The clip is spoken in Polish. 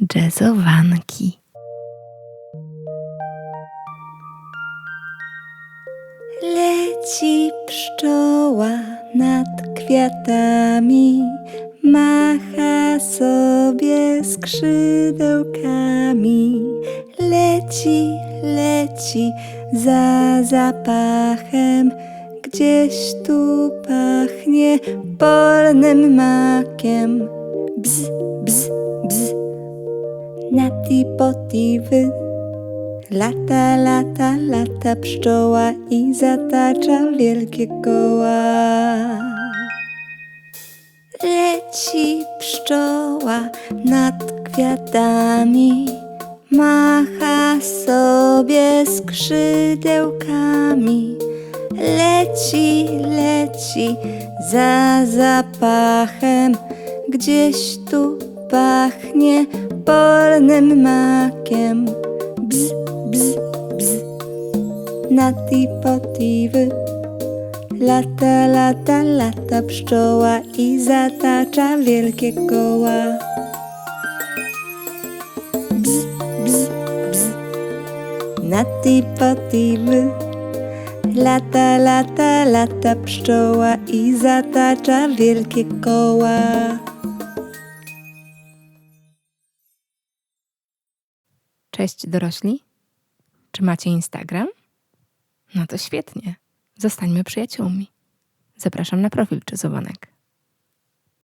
jazzowanki. Leci pszczoła nad kwiatami, macha sobie skrzydełkami. Leci, leci za zapachem, gdzieś tu pachnie polnym makiem. Bz, bz, nati potiwy. Lata, lata, lata pszczoła i zatacza wielkie koła. Leci pszczoła nad kwiatami, macha sobie skrzydełkami. Leci, leci za zapachem, gdzieś tu pachnie polnym makiem. Bz, bz, bz, nati potiwy. Lata, lata, lata pszczoła i zatacza wielkie koła. Bz, bz, bz, nati potiwy. Lata, lata, lata pszczoła i zatacza wielkie koła. Cześć dorośli. Czy macie Instagram? No to świetnie. Zostańmy przyjaciółmi. Zapraszam na profil Czezowanek.